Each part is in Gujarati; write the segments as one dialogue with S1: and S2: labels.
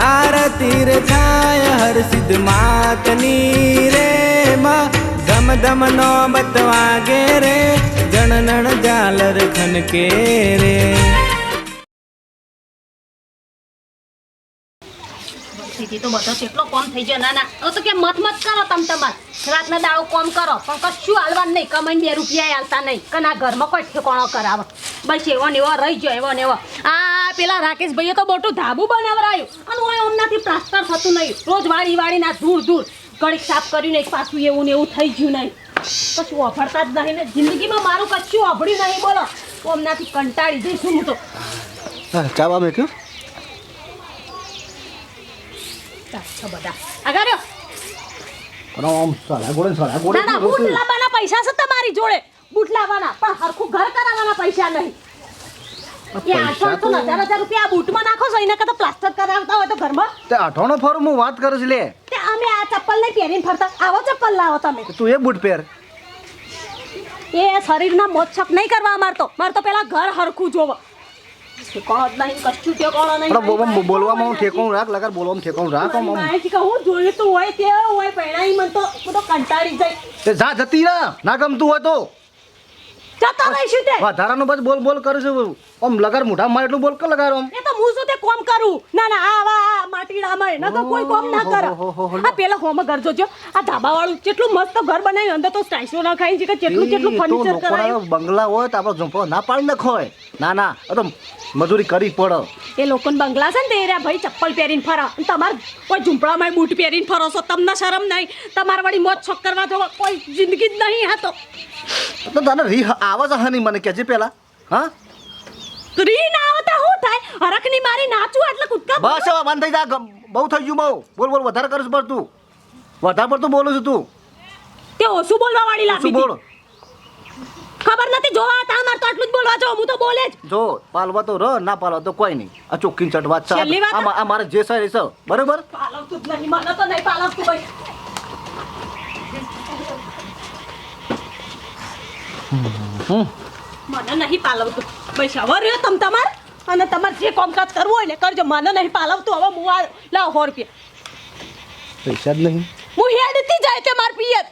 S1: આરતી રે થાય, હર સિદ્ધ માતની રે માં. ધમ ધમ નો બતવાગે રે, જણનણ જાલર ખનકે રે.
S2: સીધી તો બધો કેટલો કોમ થઈ ગયો. ના ના. હવે તો કે મત મત કરો તમ તમાર. રાતના દાડો કોમ કરો, પણ કશું હાલવાનું નહીં. કમાઈને બે રૂપિયા હાલતા નહીં. કે ના ઘરમાં કોઈ ઠેકોણો કરાવો. બસ એવો ને એવો રહી ગયો, એવો ને એવો. આ પેલા રાકેશભાઈએ તો મોટું ધાબુ બનાવરાયું અને હું એમનાથી પ્લાસ્ટર થતું નહીં. રોજ વાળી વાળી ના ધૂળ ધૂળ. ઘડીક સાફ કર્યું નહીં પાછું એવું ને એવું થઈ ગયું નહીં. કશું અફડતા જ નહીં ને. જિંદગીમાં મારું કશું અભડ્યું નહીં, બોલો. હું હમણાંથી કંટાળી જઈશું, હું તો.
S3: ચા બા મેક્યું
S2: ચાલો બધા આગળ
S3: અને આમ સળા ગોળે સળા ગોળે
S2: ના બૂટ લાવવાના પૈસા છે તમારી જોડે. બૂટ લાવવાના પણ હરખું ઘર કરાવવાના પૈસા નહીં. એ આઠસો હજાર હજાર રૂપિયા બૂટમાં નાખો છો એના કરતા પ્લાસ્ટર કરાવતા હોય તો ઘરમાં.
S3: તે ફરું હું વાત કરું છું લે.
S2: તે અમે આ ચપ્પલ નહીં પહેરીને ફરતા. આવો ચપ્પલ લાવો તમે.
S3: તું એ બૂટ પહેર.
S2: એ શરીરના મોજશોખ નહીં કરવા મારતો. મારે તો પેલા ઘર હરખું જોવો.
S3: બોલવામાં હું ઠેકોણું રાખ લગર બોલવામાં ઠેકોણું રાખ
S2: હું જોયું તું હોય તે હોય પહેણાઈ મને તો હું તો કંટાળી જાય
S3: તે જા જતી ના ગમતું હોય તો.
S2: જતો રહીશું તે.
S3: વધારાનું બસ બોલ બોલ કરું છું. આમ લગર મુઢા મારે એટલું બોલ કે લગાર આમ
S2: એ તો હું શું તે કોમ કરું? ના ના આ વા આ માટીડામાં એના તો કોઈ કોમ ના કરે. આ પેલા હોમ ઘર જોજો. આ ધાબા વાળું કેટલું મસ્ત ઘર બનાવ્યું અંદર તો સ્ટાઈસો ના ખાઈ છે કે કેટલું કેટલું ફર્નિચર કરાયું.
S3: બંગલા હોય તો આપણો ઝૂંપડો ના પાડી નાખો ના ના તો મજૂરી કરી પડે.
S2: એ લોકોને બંગલા છે ને તે રહ્યા ભાઈ ચપ્પલ પહેરીને ફરો. તમારે કોઈ ઝૂંપડામાં બૂટ પહેરીને ફરો છો તમને શરમ નહીં. તમારા વળી મોજ છોક કરવા જો કોઈ જિંદગી જ નહીં હા તો
S3: તો તને રી આવે છે હની મને કહેજે પેલા. હા?
S2: તો રી ના આવતા શું થાય? હરખની મારી નાચું એટલે કૂદકા
S3: બસ હવે બંધ થઈ જા બહુ થઈ ગયું બહુ. બોલ બોલ વધારે કરીશ પર તું. વધારે પડતું બોલું છું તું.
S2: તે ઓછું બોલવા વાળી લાગી
S3: બોલ.
S2: ખબર નથી જોવા તા મારે તો આટલું જ બોલવા જો હું તો બોલે જ.
S3: જો પાલવા તો ર ના પાલવા તો કોઈ નહીં. આ ચોખ્ખી છે.
S2: છેલ્લી વાત?
S3: આ આ મારે જે છે એ છે. બરોબર?
S2: પાલવતું જ નહીં મને તો નહીં પાલવતું ભાઈ
S3: હમ.
S2: મને નહીં પાલવતું. પૈસા વર્યો તમ તમાર? અને તમારે જે કામકાજ કરવું હોય ને કરજો. મને નહીં પાલવતું. હવે હું આ લાવ સો રૂપિયા.
S3: પૈસા જ નહીં.
S2: હું હેડતી જાય તે માર પિયર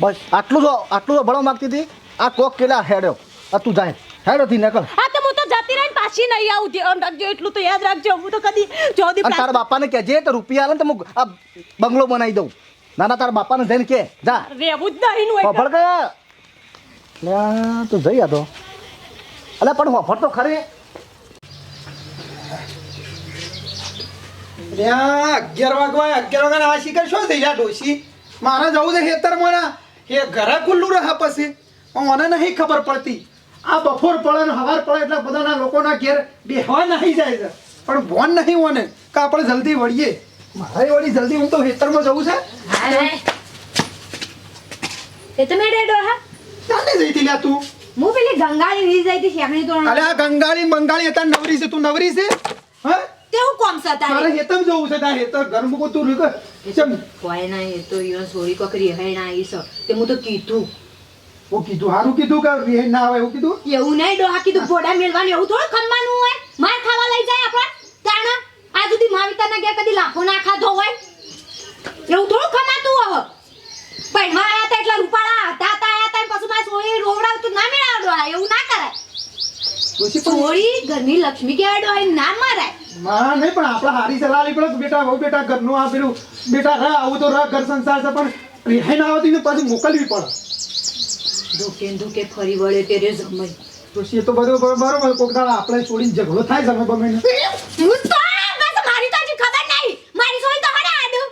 S3: બસ આટલું જો આટલું જો ભણવા માંગતી હતી. આ કોક કેલા હેડ્યો આ તું જાય. હેડોથી નીકળ.
S2: હા તો હું તો જતી રહીને પાછી નહીં આવું. ધ્યાન રાખજો એટલું તો યાદ રાખજો. હું તો કદી જોદી
S3: અને તારા બાપાને કહેજે તો રૂપિયા આલે ને તો હું આ બંગલો બનાવી દઉં. ના ના તારા બાપાને જઈને કે જા.
S2: રેવું જ નહીં નું
S3: હોફળ કે તો જઈ આ તો. અલે પણ વફર તો ખરી.
S4: અગિયાર વાગવા અગિયાર વાગ્યા આ શિખર શું થઈ જાય ડોશી? મારે જવું છે ખેતર ના એ ઘરે ખુલ્લું રહે પછી. મને નહીં ખબર પડતી. આ બપોર પડે ને હવાર પડે એટલે બધાના લોકોના ઘેર બેહવા નહીં જાય છે. પણ ભોન નહીં મને કે આપણે જલ્દી વળીએ. મારે વળી જલ્દી હું તો ખેતરમાં જવું છે.
S5: એ તો મેં ડેડો હા.
S4: ચાલે જઈતી લ્યા તું?
S5: હું પેલી ગંગાળી રી જઈ હતી શેમણી તો
S4: અલે આ ગંગાળી બંગાળી હતા નવરી છે તું નવરી છે? હા?
S5: તેવું કોમ છે
S4: મારે
S5: તારે
S4: હેતમ જવું છે તારે હેતર ઘર મૂકું તું રૂક ચમ
S5: કોઈ ના એ તો યો સોરી કોકરી હે ના ઈ છે. તે હું તો કીધું.
S4: હું કીધું હારું કીધું કે વિહે ના આવે એવું કીધું?
S5: એવું નહીં ડોહા કીધું ફોડા મેળવાનું એવું થોડું ખમવાનું હોય? માર ખાવા લઈ જાય આપણ? તાણા? આ સુધી માવિતાના ગયા કદી લાખો ના ખાધો હોય? એવું થોડું ખમાતું હવે પણ માં આયા તા એટલા રૂપાળા હતા તા આયા તા પછી માં સોરી રોવડાવતું ના મેળાવડો એવું ના કરાય સોરી ઘરની લક્ષ્મી કહેવાડો હોય ના મારાય.
S4: મારા નહીં પણ આપણા હારી સલાહ લઈ પડે બેટા બહુ બેટા ઘરનું આ પેલું બેટા રહે આવું તો રહે ઘર સંસાર છે પણ રિહાઈ ના આવતી ને પાછી મોકલવી પડે.
S5: ધોકે ધોકે ફરી વળે તેરે જમાઈ
S4: તો એ તો બધું બરો- બરોબર કોક દાડા આપણે છોડીને ઝઘડો થાય ગમે ગમે ને
S5: હું તો બસ મારી તો હજી ખબર નહીં મારી સોળી તો હડે આડું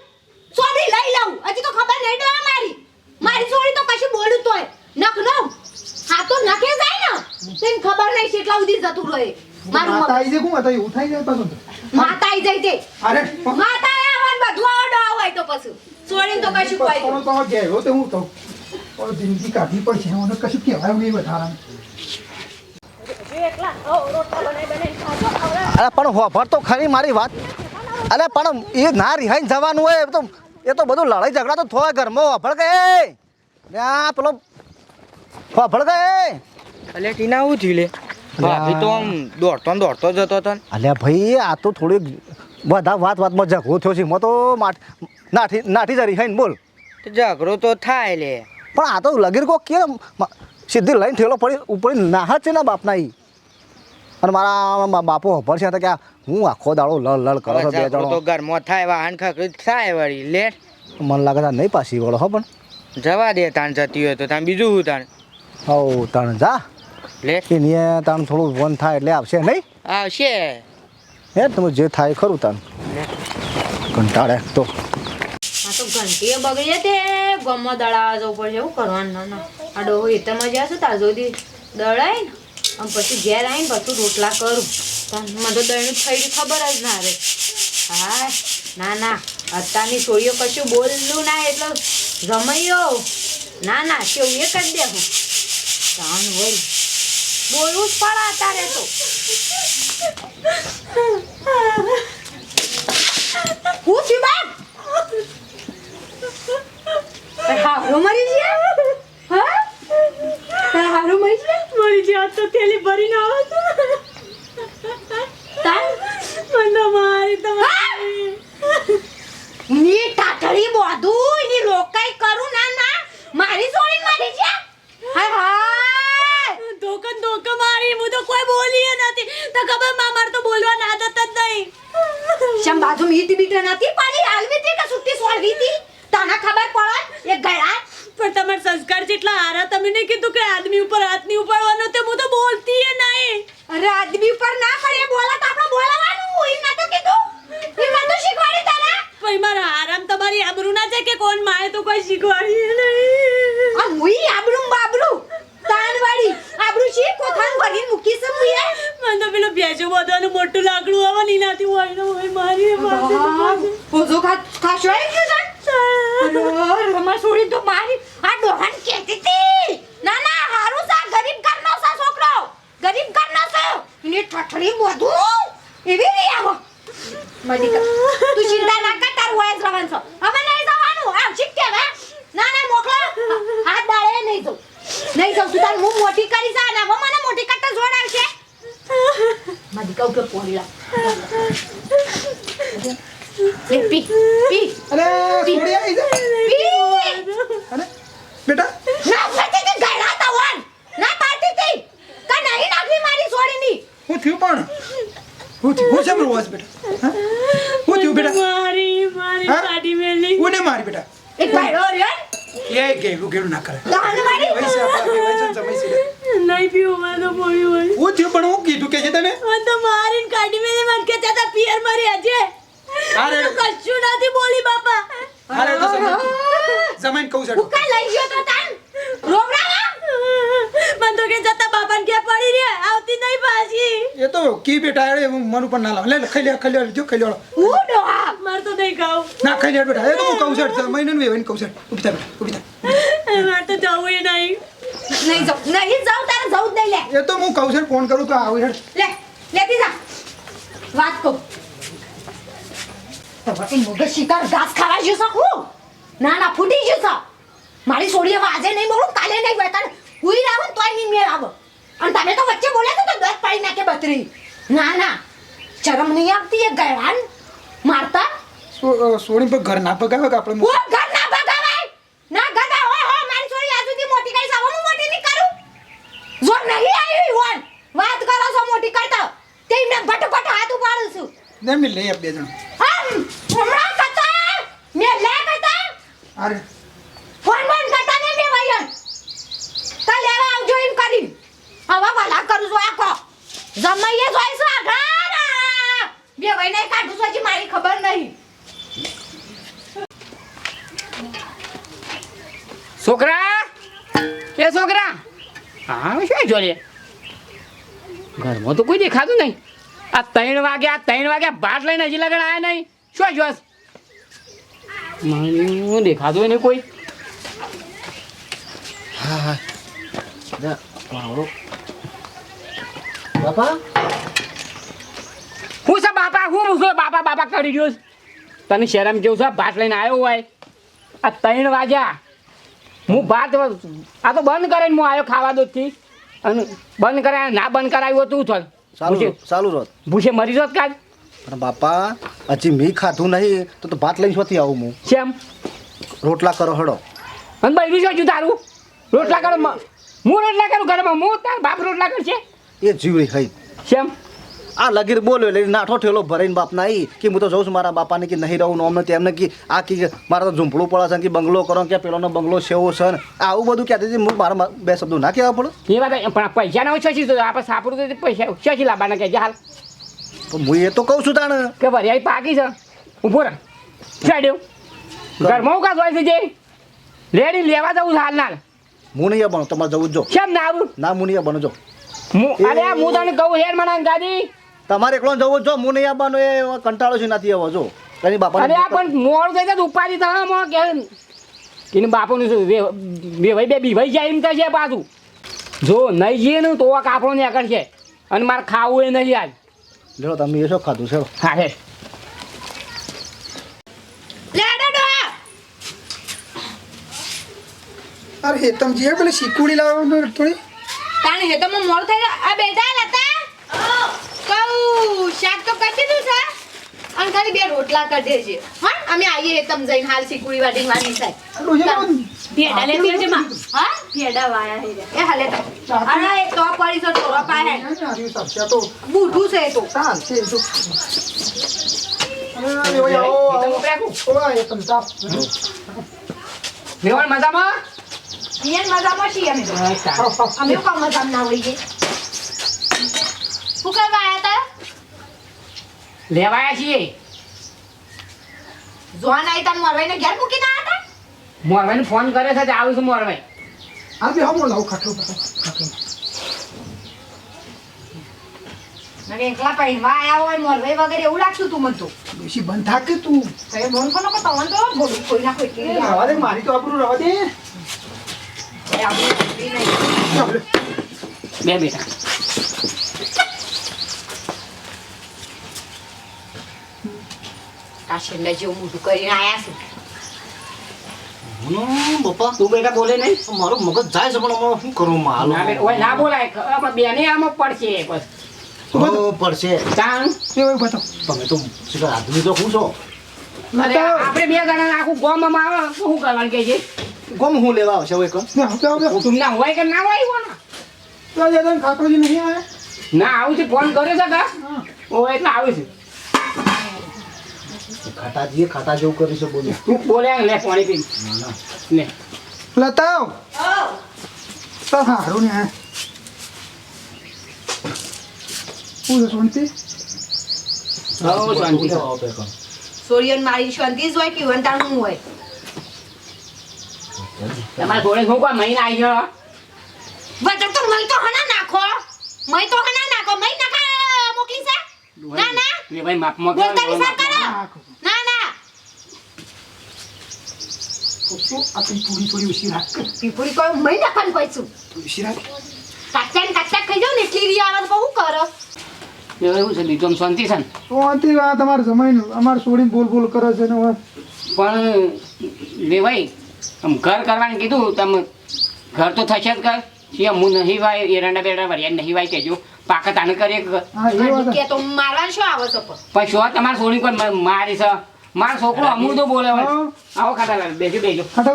S5: સોળી લઈ લઉં હજી તો ખબર નહીં ડોહા મારી મારી સોળી તો કશું બોલું તોય નખ નો હા તો નખે જાય ને તેને ખબર નહીં કેટલા સુધી જતું રહે. મારું
S4: માતા. આવી જાય કોણ માતા એવું જાય પાછું?
S5: માતા આઈ જાય તે
S4: અરે
S5: માતા આવવાનું બધું આવડો હોય તો પછી. છોડી તો કશું કોઈ
S4: પણ તો ગયો તો હું તો. પણ જિંદગી કાઢી પડશે મને કશું કહેવાય નહીં
S2: હવે
S3: અરે પણ હોફળ તો ખરી મારી વાત. અરે પણ એ ના રિહાઈને જવાનું હોય એ તો એ તો બધું લડાઈ ઝઘડા તો થોડા ઘરમાં હોફળ ગયે. પેલો હોફળ કે
S6: અલ્યા ટીના હું થયું લે? ભાભી તો આમ દોડતો ને દોડતો જતો હતો
S3: અલ્યા ભાઈ આ તો થોડીક બધા વાત વાતમાં ઝઘડો થયો છે. મતો તો નાઠી નાઠી જરી હઈ બોલ.
S6: ઝઘડો તો થાય લે.
S3: પણ આ તો લગીર કો કે સીધી લઈને થયેલો પડી ઉપર નાહ છે ને બાપના ઈ. અને મારા બાપો ખબર છે કે હું આખો દાડો લડ લડ કરો બે
S6: જણો તો ઘરમાં થાય વાહન ખખડી થાય વળી લે.
S3: મને લાગે નહીં પાછી વળો હો પણ.
S6: જવા દે તાણ જતી હોય તો તાણ બીજું હું તાણ.
S3: હો તાણ જા. એની તાણ થોડું વન થાય એટલે આવશે નહીં?
S6: આવશે.
S3: હે તમે જે થાય ખરું તાણ. કંટાળે. તો.
S5: આ તો ઘંટીએ બગડીએ તે ગમમાં દળાવા જવું પડશે એવું કરવાનું. ના ના. આ ડોહો હેતરમાં જશે તાર સુધી દળાય ને અને પછી ઘેર આવીને પછી રોટલા કરું. પણ મને તો દળનું થઈ ખબર જ ના રે હા ના ના. અત્યારની છોડીઓ કશું બોલલું ના એટલે રમૈયો. ના ના કેવું એ કરી દે હું તાન હોય. બોલવું જ પડે અત્યારે તો. હું છું બાપ? હારું મરી ગયા? હા? હારું મરી ગયા? મરી ગયા તો થેલી ભરીને આવો તો. તાર મને મારી તો ની ટાટડી બોધું ની લોકાઈ કરું ના ના મારી સોળી મારી છે હાય હાય ધોકન ધોક મારી હું તો કોઈ બોલી નથી તો ખબરમાં માર તો બોલવાની આદત જ નહીં શમ બાજુ મીઠી બીટ નથી પાડી હાલવી હતી કે સુટ્ટી સોળવી હતી તને ખબર પડે એ ગળા
S7: પણ તમારા સંસ્કાર જેટલા હારા તમે નહીં કીધું કે આદમી ઉપર હાથ નહીં ઉપાડવાનો તે હું તો બોલતી એ નહીં
S5: અરે આદમી ઉપર ના પડે બોલા તો આપણે બોલવાનું એ ના તો કીધું એ ના તો શીખવાડી તારા
S7: ભાઈ મારા આરામ તમારી આબરૂ ના છે કે કોણ માએ તો કોઈ શીખવાડી નહીં
S5: આ મુઈ આબરૂ બાબરૂ તાનવાડી આબરૂ શી કોથાન ભરીને મૂકી છે મુએ
S7: મને તો પેલો બાંધવાનું મોટું લાકડું આવે ને એનાથી હોય ને હોય મારી માથે તો પાછું.
S5: ઓઝો ખા ખાશો એ કે અરે રમા છોડી તો મારી આ ડોહાન કેતી હતી ના ના હારું સા ગરીબ ઘરનો સા છોકરો ગરીબ ઘરનો છે ને ઠઠડી બધું એવી નહીં આવો મદિકા તું ચિંતા ના કર તારું વાયસ રવાન છો હવે નહીં જવાનું આ શીખ કે હવે ના ના મોકલો હાથ દાડે નહીં જવું નહીં જવું તું તાર હું મોટી કરી જા ના મને મોટી કરતા જોડ આવશે મદિકા ઉપર પોળીલા લે પી પી
S4: અરે છોડી આવી જા
S5: પી
S4: અરે બેટા
S5: ના પાટી તે ગળા તો વન ના પાટી તે કા નહીં નાખવી મારી છોડીની
S4: હું? થયું પણ હું થયું હું શેમ રોવાસ બેટા હું થયું બેટા
S7: મારી મારી? સાડી મેલી.
S4: કોને મારી બેટા?
S5: એક ભાઈડો રે
S4: એ ગેલું ગેલું ના કરે
S5: દાન મારી
S4: વૈસે આપણા વૈસે સમય છે
S7: નહીં પીવું મને તો પડ્યું હોય.
S4: હું થયું પણ હું કીધું કે છે તને?
S7: મને તો મારીને કાઢી મેલી મને કે ચાતા પિયર મારી આજે
S4: અરે.
S7: કશું નથી બોલી બાપા.
S4: અરે તો જમાઈને કહું છું.
S5: હું કા લઈ ગયો તો તાન? રોવરાવા
S7: મને તો કે જતા બાપાને કે પડી રે આવતી નહીં પાછી.
S4: એ તો કી બેટા મન ઉપર ના લાવ. લે લે, ખાઈ લે ખાઈ લે જો ખાઈ લે
S5: હું?
S7: નહીં ખાવું
S4: ના ખાઈ લે બેટા. એ તો હું કહું છું મહિને વેવાઈને કહું છું. ઊભી થા બેટા ઊભી થા.
S7: મારે તો જવું એ નહીં.
S5: નહીં જાઉં. નહીં જાઉં તારે જવું જ નહીં લે.
S4: એ તો હું કહું છું ફોન કરું તો આવી હેડ.
S5: લે લેતી જા. વાત કહું. તો વટી મોગે શિકાર ઘાસ ખાવા જ્યો છો હું? ના ના ફૂટી છો મારી છોડીએ આજે નહીં બોલું કાલે નહીં બેતા ઉઈ રાવ તોય નહીં મેળ આવો. અને તમે તો વચ્ચે બોલ્યા તો તો દસ પાડી નાખે બતરી? ના ના. શરમ નહીં આવતી એ ગયાન મારતા?
S4: સો- સોની પર ઘર ના પગાવે કે આપણે
S5: ઓ ઘર ના પગાવે ના ગદા હોય હો મારી છોરી આજ સુધી મોટી કરી સાવ. હું મોટી નહીં કરું? જો નહીં આવી હોન વાત કરો છો મોટી કરતા. તે મેં ભટભટ હાથ ઉપાડું છું.
S4: ને મેં લઈ આપ બે જણ.
S5: આમ હમણાં કતા મેં લે કતા
S4: અરે.
S5: ફોન ફોન કરતા ને મેં વયન તા લેવા આવજો એમ કરી હવે ભલા કરું છું આખો. જમાઈએ જોઈશું આગળ. બે વયને કાઢું છું હજી મારી ખબર નહીં.
S8: છોકરા? એ છોકરા? હા, શું જોડે? ઘરમાં તો કોઈ દેખાતું નહીં. આ ત્રણ વાગ્યા ત્રણ વાગ્યા ભાટ લઈને હજી લગન આવ્યા નહીં. શું જોશ? મને દેખાતું નહીં કોઈ. હું છે બાપા? હું મૂકો બાપા બાપા કરી ગયો તને શરમ જેવું છે? ભાટ લઈને આવ્યો હોય. આ ત્રણ વાગ્યા. હું ભાત આ તો બંધ કરીને હું આવ્યો ખાવા દોથી અને બંધ કરાય ના બંધ કરાવ્યું તું થલ
S3: ચાલુ ચાલુ રોત
S8: ભૂસે મરી જોત કાજ
S3: પણ બાપા હજી મી ખાધું નહીં તો તો ભાત લઈને શોથી આવું હું.
S8: કેમ
S3: રોટલા કરો હડો.
S8: અને બૈરું શું છું તારું? રોટલા કરો હું રોટલા કરું ઘરમાં હું તાર બાપ રોટલા કરશે?
S3: એ જીવડી હઈ
S8: શેમ?
S3: આ લગીર બોલ્યો એટલે નાઠો ઠેલો ભરાઈને બાપ ના કે હું તો જઉં છું મારા બાપાને કે નહીં રહું અમને તેમને કે આ કે મારા તો ઝૂંપડું પડે છે કે બંગલો કરો કે પેલોનો બંગલો સેવો છે ને. આવું બધું ક્યાં હતી. હું મારા બે શબ્દો ના કહેવા પડે.
S8: એ વાત પણ પૈસા ના ઓછા છે આપણે સાપડું તો પૈસા શશી લાવવાના કે હાલ.
S3: તો હું એ તો કહું છું તાણે.
S8: કે ભરિયાઈ પાકી છે. ઊભો રહે ચાડ્યો ઘરમાં હું કાં હોય છે જે? રેડી લેવા જવું છે હાલ ના
S3: હું નહીં બનો તમારે જવું જો
S8: કેમ ના આવું?
S3: ના હું નહીં બનો જો.
S8: હું અરે હું તને કહું હેર મને ગાડી
S3: તમારે એકલો જવું જ જો હું નહીં આવવાનો એ કંટાળો છે નથી આવો જો. એની બાપા
S8: અરે આ પણ મોડું થઈ જાય ઉપાડી થવા મો કે કે બાપુનું શું બે ભાઈ બે બીવાઈ જાય એમ કહે છે પાછું. જો નહીં જઈએ ને તો આ કાપડો ને આગળ છે અને મારે ખાવું એ નહીં આજ.
S3: લેડો તમે એ શું ખાધું છે
S8: હા હે.
S5: લે ડોડો
S4: અરે હેતમ જીએ પેલી શીકુડી લાવવાનો થોડી
S5: તાણે હે તો મને મોડું થઈ આ બેટા લતા કહું શાક તો કરી દીધું છે ખાલી બે રોટલા કરી દેજે. હા? અમે આવીએ તમ જઈને હાલ શીકુડી વાડી વાની સાહેબ
S2: ભેડા લે આવજે માં
S5: હા?
S2: ભેડા વાયા હે
S5: એ હાલે. અરે એ તો પડી છે તો પાહે
S4: આર્યું સાક્ષા તો
S5: બૂઢું છે તો.
S4: તો.
S8: મજામાં?
S5: મજામાં છીએ અમે તો. મજામાં ના હોઈએ? શું કરવા આયા તા
S8: લેવાયા છીએ.
S5: જોન આઈ તાર મરવાઈને ઘેર મૂકીને આયા તા
S8: મોરભાઈને ફોન કરે છે આવું છું મોરભાઈ
S4: આ બે હમો લાવ ખાટલો ખાટલો.
S5: અને એકલા પહેરવા આયા હોય મોરવાઈ વગેરે એવું લાગશું તું મને તો?
S4: બેસી બંધ થાક કે તું?
S5: કઈ બોન કોનો કો તવન તો બોલ કોઈ ના કોઈ કે.
S4: રવા દે મારી તો આબરૂ રવા દે.
S8: બે બેટા.
S5: આ છેલ્લે જેવું મોઢું કરીને આવ્યા છું.
S3: પપ્પા
S8: તું બેટા બોલે નહીં
S3: મારું મગજ જાય છે પણ હમણાં શું કરું માલ?
S8: ઓય ના બોલાય બેને આમાં પડશે બસ
S3: પડશે.
S4: એ બતાવો.
S3: તમે તો આદમી તો હું છો?
S8: આપણે બે જણા આખું ગામમાં આવે તો શું કરવાનું કે છે?
S3: ગમ હું લેવા આવશે હવે કમ
S4: આવો,
S8: તમને હોય કે ના હોય કોણ?
S4: તો આજે તને ખાટોજી નહીં આવે.
S8: ના આવું છે ફોન કર્યો છે કા ઓ એટલે આવું છે.
S3: ખાટાજીએ ખાટા જેવું કર્યું છે બોલો
S8: તું બોલે લે પાણી પી. લે.
S4: લતાવ. તો હારું ને છે શાંતિ?
S8: હો શાંતિ
S5: સોરિયન મારી શાંતિ જ હોય કે વંતાણ હોય?
S8: તમારા જોડે શું કોઈ મહિના આવી ગયો
S5: વજન તો હના નાખો. મય તો હના નાખો. નાખા મોકલી છે. ના ના.
S8: લે ભાઈ
S5: બોલતા વિચાર કરો
S4: નાખો.
S5: ના ના
S4: શું? આ પેલી પૂરી થોડી ઓછી રાખ.
S5: પીપુડી કોઈ મય નાખવાનું છું
S4: ઓછી રાખ.
S5: કાચા ને કાચા ખાઈ જાવ ને એટલી રી આવે તો હું કરો
S8: લે એવું છે બીજું શાંતિ છે ને
S4: શાંતિ આ તમારે જમાઈને અમારે છોડીને બોલ બોલ કરે છે ને હવે
S8: પણ લેવાય ભાઈ આમ ઘર કરવાનું કીધું તમે ઘર તો થશે જ ઘર એ હું નહીં વાય એરંડા બેરંડા વરિયા નહીં વાય કેજો પાકા તાને કરીએ ઘર.
S4: હા એ વાત
S5: કે તો મારવાનું શું આવે છે પણ
S8: પણ શું તમારે છોડી કોઈ મ- મારી છે મારો છોકરો અમૂળ તો બોલે. આવો ખાતા લાલ બેજો બેજો ખાતા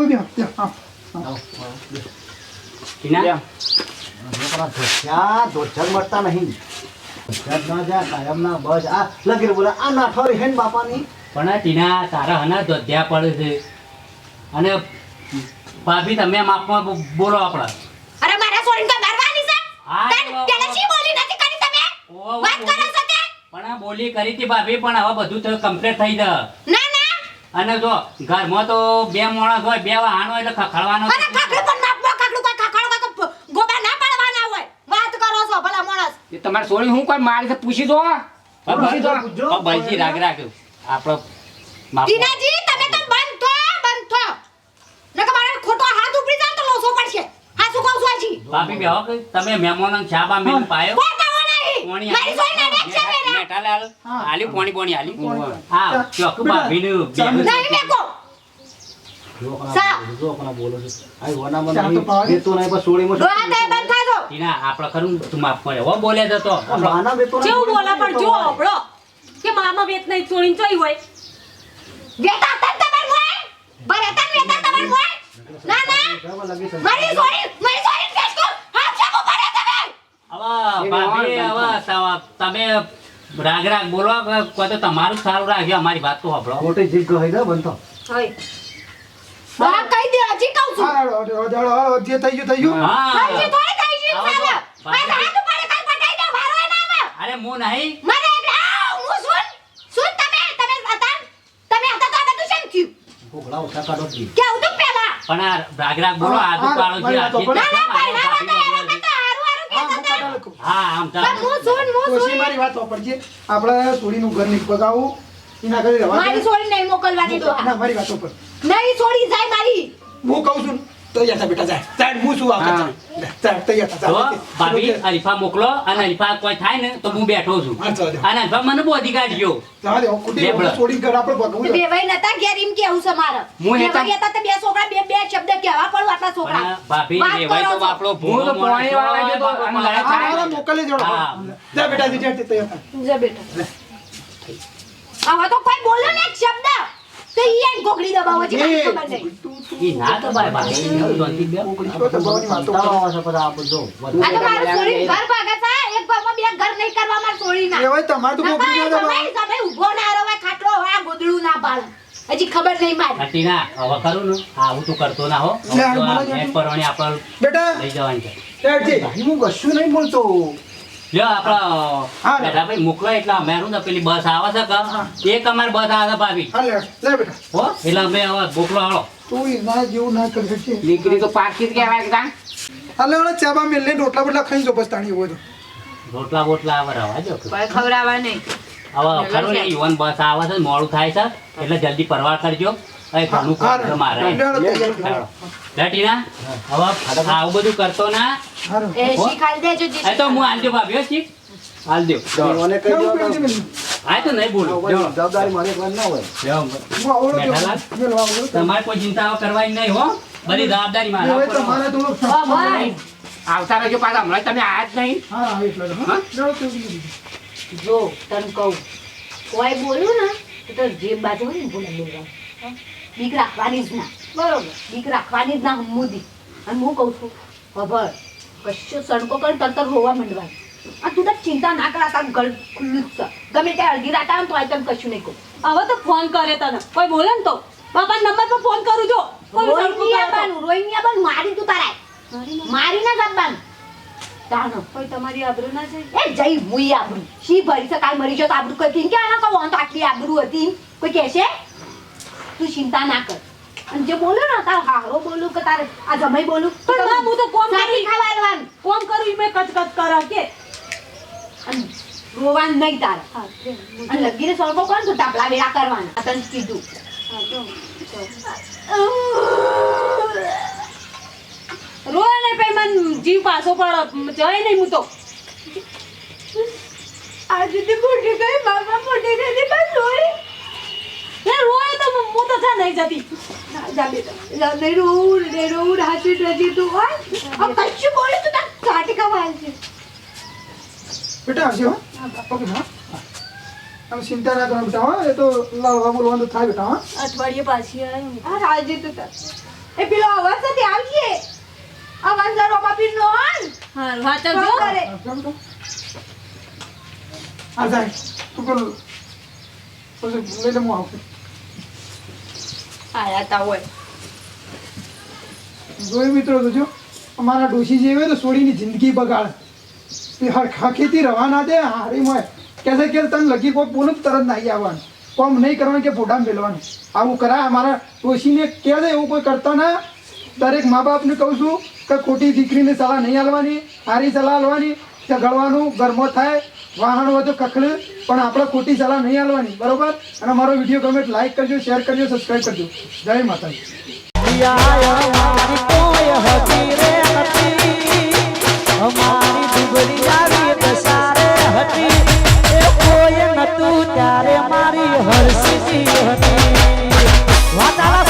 S3: ધોચ્યા ધોચ્યા મળતા નહીં. ના જા કાયમ ના બસ. આ લગીર બોલા આ નાઠોરી હેન બાપાની.
S9: પણ આ ટીના તારા હના દોધ્યા પડે છે. અને ભાભી તમે માપમાં બોલો આપણા.
S5: અરે મારા સોરીને તો મારવાની છે.
S9: હા,
S5: પેલા શી બોલી નથી કરી તમે? વાત કરો છો તે
S9: પણ આ બોલી કરી હતી ભાભી પણ હવે બધું તો કમ્પ્લીટ થઈ જાય.
S5: ના ના.
S9: અને જો ઘરમાં તો બે માણસ હોય બે વાહન હોય એટલે ખખડવાનો
S5: અરે કાકડું પણ માપમાં કાકડું કોઈ ખાખડો કોઈ ગોબા ના પાડવાના હોય. વાત કરો છો ભલા માણસ.
S8: એ તમારે સોની હું કોઈ મારી છે પૂછી દો પૂછી દો
S9: ભાઈજી રાગ રાખ્યો આપણો
S5: દીનાજી તમે તો બંધ થો બંધ થો. નકર મારે ખોટો હાથ ઉપડી જાય તો લોસો પડશે. હા શું કહું છું
S9: ભાભી બેહો તમે મહેમાનો ચા બા મેં પાયો.
S5: પોતાવો નહીં. મારી સોય ના
S9: મેઠા લાલ આલ્યું પોણી પોણી
S4: પોણી.
S9: હા ચોક ભાભીનું બેનું
S5: નહીં મેકો સા.
S3: જો કોના બોલો છે. આ વનામાં
S4: ચા તો
S3: નહીં
S4: પાવા દે.
S3: વેતો નહીં પણ સોળીમાં
S5: દો હાથે બંધ થાજો
S9: ટીના આપણે ખરું તું માફ કરે. હો બોલે જતો
S3: આ બાના વેતો નહીં,
S2: કેવું બોલા પણ જો
S3: વેતો
S2: કે મામા વેત નહીં છોડીને જોઈ હોય.
S5: વેતા તન તમાર મોય ભરતન વેતા તમાર મોય ના ના. મારી સોરી મારી સોરી કેસ કો હાથ ચાકો પડે તમે.
S9: હવે ભાભી હવે તમે રાગ રાગ બોલવા કોઈ તો તમારું સારું રાખ્યું અમારી વાત તો સાંભળો.
S3: ખોટી જીગ ગઈ દે બનતો.
S5: હોય. બરા કહી દે હજી કહું છું.
S4: હા, હળો, જે થઈ ગયું થઈ ગયું.
S9: હા.
S5: હજી થોડી કહી છે
S9: આવો
S5: સાલા
S9: તો.
S5: મારા હાથ ઉપર કઈ પટાઈ દે મારો એ નામ.
S9: અરે હું નહીં.
S5: મને આવ હું સુન સુન તમે તમે હતા? તમે હતા તો આ બધું શેમ થયું?
S3: ભોગળા ઉઠા કાઢો
S5: કે આવું તો પેલા?
S9: પણ આ રાગ રાગ બોલો આ
S4: તો
S9: પાડો
S4: મારી
S5: ના ના ભાઈ ના બતા એના કરતા હારું હારું
S4: હા, હું
S9: આમ
S5: હું હું
S4: ડોશી મારી વાત વાપરજે. આપણે સોડીનું ઘર નહીં બગાવું એના ઘરે રહેવા
S5: મારી છોડી નહીં મોકલવાની
S4: ના
S5: ડોહા
S4: મારી વાત ઉપર
S5: નહીં છોડી જાય મારી.
S4: હું કહું છું બેટા જાય હું શું આવતા
S9: તો ભાભી અરીફા મોકલો અને અરીફા કોઈ થાય ને તો હું બેઠો છું. અને અરીફા મને બોધી કાઢ્યો
S4: જવા દે, ખોટી ઘર આપણે બગાવું
S5: બે નતા ઘેર એમ કેવું છે મારે?
S8: હું એ
S5: હતા તો બે છોકરા બે બે શબ્દ કહેવા પડું આટલા છોકરા.
S9: ભાભી
S5: વાત
S9: તો આપણો
S8: હું તો પાણી વાળવા ગયો તો અને લડાઈ
S4: હા,
S8: થાય.
S4: હા, મોકલી દેજો. જા બેટા જી, જા, તૈયાર થા.
S5: જા બેટા. હવે તો કોઈ બોલો ને એક શબ્દ? તો ઈ ગોગડી દબાવો છે ખબર નહીં.
S9: ઈ ના તો ભાઈ ભાભી જોનથી બે
S4: તો દબાવવાની વાતો કરે.
S5: આ તો મારું છોડી ઘર ભાગે છે એક ઘરમાં બે ઘર નહીં કરવા માર છોડી ના
S4: એ હોય તમારે તો ગોગડી ના દબાવો.
S5: તમે તમે ઊભો ના રહો હોય, ખાટલો હોય ગોદડું ના બાળ હજી ખબર નહીં મારી.
S9: હટીના હવે કરું ને. આવું તું કરતો ના હો. પરવાની આપણે
S4: બેટા
S9: લઈ જવાની છે.
S3: હું કશું નહીં બોલતો.
S9: આપડે
S4: હા, લે.
S9: બેટા ભાઈ મોકલો એટલે અમે પેલી બસ આવે છે એક અમારી બસ આવે છે ભાભી
S4: હા, લે, લે બેટા.
S9: હો એટલે અમે હવે મોકલો હાલો.
S4: તું ના જેવું ના કરી શકીએ
S8: દીકરી તો પાકી જ કહેવાય કે તાં.
S4: હાલે હવે ચાબા મેલ રોટલા બોટલા ખાઈ જો બસ તાણી હોય તો.
S9: રોટલા બોટલા આવે રવા જો
S5: કોઈ ખવડાવવા નહીં.
S9: હવે ખરું ને યુવાન બસ આવે છે મોડું થાય છે એટલે જલ્દી પરવાર કરજો. એ કામ મારે હવે આવું બધું કરતો ના.
S5: એ દેજો
S9: એ તો હું
S3: મને કહી દો
S9: તો નહીં બોલું.
S3: જવાબદારી મારી હોય.
S9: તમારે કોઈ ચિંતા કરવાની નહીં હો. બધી જવાબદારી
S4: થોડુંક
S8: આવતા રહેજો પાછા. હમણાં તમે આયા જ નહીં.
S5: જો તને કહું. કોઈ બોલ્યું ને તો જે બાજુ હોય ને બોલે બોલવાનું? બીક રાખવાની જ ના. બરોબર. બીક રાખવાની જ ના હમુદી અને હું કહું છું ખબર કશું સડકો પણ તરતર હોવા રોવા આ તું તો ચિંતા ના કરા તારું ખુલ્લું જ ગમે ત્યાં અડધી રાત આવે તો આ તને કશું નહીં કહું.
S2: હવે તો ફોન કરે તને. કોઈ બોલે ને તો? બાપા નંબર પર ફોન કરું જો.
S5: આવવાનું આવવાનું મારી તું તારાય મારી ના. જવાનું
S2: કોઈ તમારી આબરૂ ના છે?
S5: એ જઈ મુઈ આબરૂ. શી ભરી કાલ મરી જો તો આબરૂ કોઈ કે આના કહો તો આટલી આબરૂ હતી કોઈ કહેશે? તું ચિંતા ના કર. અને જે બોલો ને તાર હારો બોલું કે તારે આ જમાઈ બોલું
S2: પણ માં હું તો કોમ કરી.
S5: ખાવા.
S2: ફોન કરું મેં કચ કચ કરે કે.
S5: અને રોવાનું નહીં તારે.
S2: હા,
S5: અને લગીને સળકો કરો તો ટાપલા વેળા કરવાના. તને કીધું.
S2: હા. રોય ને પે મન જીવ પાછો પડો. જય નહીં હું તો.
S5: આજે તે મોટી ગઈ બાબા મોટી ગઈ બસ રોઈ.
S2: એ રોય હું તો જા નહીં જતી
S5: ના, જા બેટા. લા, નહીં રોવું, નહીં રોવું, હાચી રજી તું હોય. આ કશું બોલું તો તાર કાટકા ખાવા છે.
S4: બેટા આવશે હો. ઓકે હા. ચિંતા ના કરો બેટા હો. એ તો લાવવા બોલવાનું તો થાય બેટા હા.
S2: અઠવાડિયે પાછી આવ્યો
S5: આ રાજી તો તાર. એ પેલો અવાજ સાથે આવજે. અવાજ જરો બાપી નો હાલ
S2: હા
S4: વાતો જો. હા જાય. તું પેલું પછી લઈ લે હું આવું
S5: આયા તા હોય.
S4: જોઈ મિત્રો, તો જો, અમારા ડોશી જે હોય તો સોડીની જિંદગી બગાડ. એ હરખાખીથી રવા ના દે, હારી કે છે કે તને લગી કોઈ બોલું તરત નાહી આવવાનું. કોમ નહીં કરવાનું કે ફોટા મેળવાનું આવું કરાય, અમારા ડોશીને કહે છે એવું કોઈ કરતા ના. દરેક મા બાપને કહું છું કે ખોટી દીકરીને સલાહ નહીં હાલવાની સારી સલાહ હાલવાની. ઝઘડવાનું ઘરમાં થાય. વાહન હોય તો કખલે પણ આપણે ખોટી સલાહ નહીં આલવાની બરોબર? અને મારો વીડિયો ગમે લાઈક કરજો શેર કરજો સબસ્ક્રાઈબ કરજો. જય માતાજી.
S1: ત્યારે મારી હરસી હતી. વાતાલા